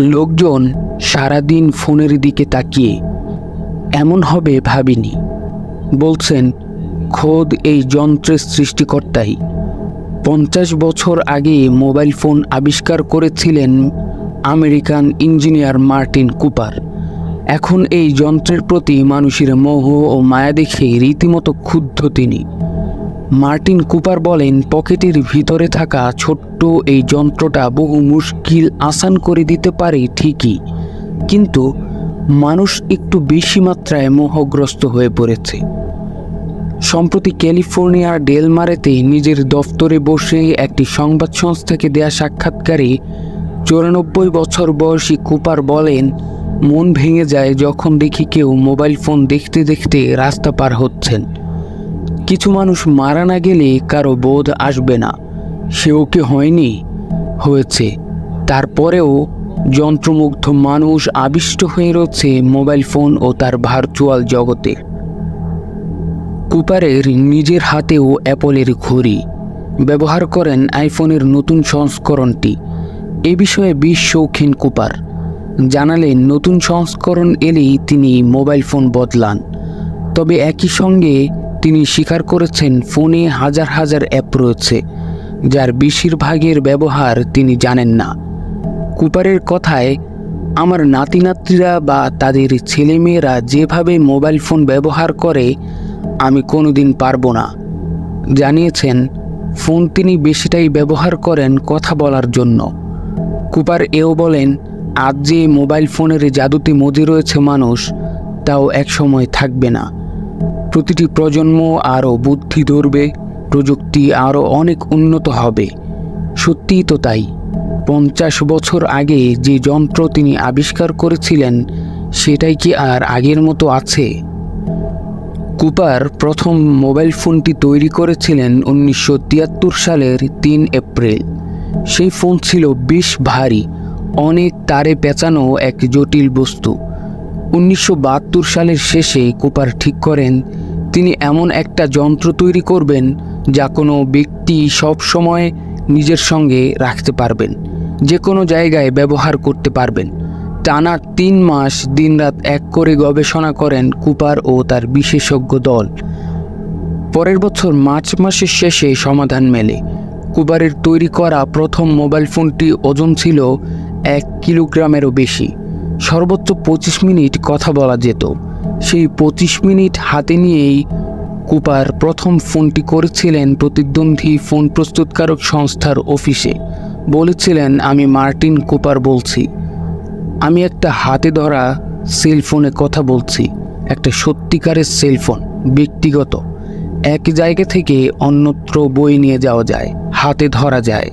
লোকজন সারাদিন ফোনের দিকে তাকিয়ে, এমন হবে ভাবিনি। বলছেন খোদ এই যন্ত্রের সৃষ্টিকর্তাই। পঞ্চাশ বছর আগে মোবাইল ফোন আবিষ্কার করেছিলেন আমেরিকান ইঞ্জিনিয়ার মার্টিন কুপার। এখন এই যন্ত্রের প্রতি মানুষের মোহ ও মায়া দেখে রীতিমতো ক্ষুব্ধ তিনি। মার্টিন কুপার বলেন, পকেটের ভিতরে থাকা ছোট্ট এই যন্ত্রটা বহু মুশকিল আসান করে দিতে পারে ঠিকই। কিন্তু মানুষ একটু বেশি মাত্রায় মোহগ্রস্ত হয়ে পড়েছে। সম্প্রতি ক্যালিফোর্নিয়ার ডেলমারেতে নিজের দফতরে বসে একটি সংবাদ সংস্থাকে দেয়া সাক্ষাৎকারে চুরানব্বই বছর বয়সী কুপার বলেন, মন ভেঙে যায় যখন দেখি কেউ মোবাইল ফোন দেখতে দেখতে রাস্তা পার হচ্ছেন। কিছু মানুষ মারা না গেলে কারও বোধ আসবে না। সেও কি হয়নি? হয়েছে। তারপরেও যন্ত্রমুগ্ধ মানুষ আবিষ্ট হয়ে রয়েছে মোবাইল ফোন ও তার ভার্চুয়াল জগতে। কুপারের নিজের হাতেও অ্যাপলের ঘড়ি। ব্যবহার করেন আইফোনের নতুন সংস্করণটি। এ বিষয়ে বিশ শৌখিন কুপার। জানালেন, নতুন সংস্করণ এলেই তিনি মোবাইল ফোন বদলান। তবে একই সঙ্গে তিনি স্বীকার করেছেন, ফোনে হাজার হাজার অ্যাপ রয়েছে, যার বেশিরভাগের ব্যবহার তিনি জানেন না। কুপারের কথায়, আমার নাতি নাতনিরা বা তাদের ছেলেমেয়েরা যেভাবে মোবাইল ফোন ব্যবহার করে, আমি কোনোদিন পারব না। জানিয়েছেন, ফোন তিনি বেশিটাই ব্যবহার করেন কথা বলার জন্য। কুপার এও বলেন, আজ যে মোবাইল ফোনের জাদুতে মজে রয়েছে মানুষ, তাও একসময় থাকবে না। প্রতিটি প্রজন্ম আরও বুদ্ধি ধরবে, প্রযুক্তি আরও অনেক উন্নত হবে। সত্যিই তো তাই। পঞ্চাশ বছর আগে যে যন্ত্র তিনি আবিষ্কার করেছিলেন, সেটাই কি আর আগের মতো আছে? কুপার প্রথম মোবাইল ফোনটি তৈরি করেছিলেন উনিশশো তিয়াত্তর সালের তিন এপ্রিল। সেই ফোন ছিল বেশ ভারী, অনেক তারে পেঁচানো এক জটিল বস্তু। উনিশশো বাহাত্তর সালের শেষে কুপার ঠিক করেন তিনি এমন একটা যন্ত্র তৈরি করবেন যা কোনো ব্যক্তি সব সময় নিজের সঙ্গে রাখতে পারবেন, যে কোনো জায়গায় ব্যবহার করতে পারবেন। টানা তিন মাস দিনরাত এক করে গবেষণা করেন কুপার ও তার বিশেষজ্ঞ দল। পরের বছর মার্চ মাসের শেষে সমাধান মেলে। কুপারের তৈরি করা প্রথম মোবাইল ফোনটি ওজন ছিল এক কিলোগ্রামেরও বেশি। সর্বোচ্চ পঁচিশ মিনিট কথা বলা যেত। সেই পঁচিশ মিনিট হাতে নিয়েই কুপার প্রথম ফোনটি করেছিলেন প্রতিদ্বন্দ্বী ফোন প্রস্তুতকারক সংস্থার অফিসে। বলেছিলেন, আমি মার্টিন কুপার বলছি। আমি একটা হাতে ধরা সেলফোনে কথা বলছি। একটা সত্যিকারের সেলফোন ব্যক্তিগত। এক জায়গা থেকে অন্যত্র বই নিয়ে যাওয়া যায়, হাতে ধরা যায়।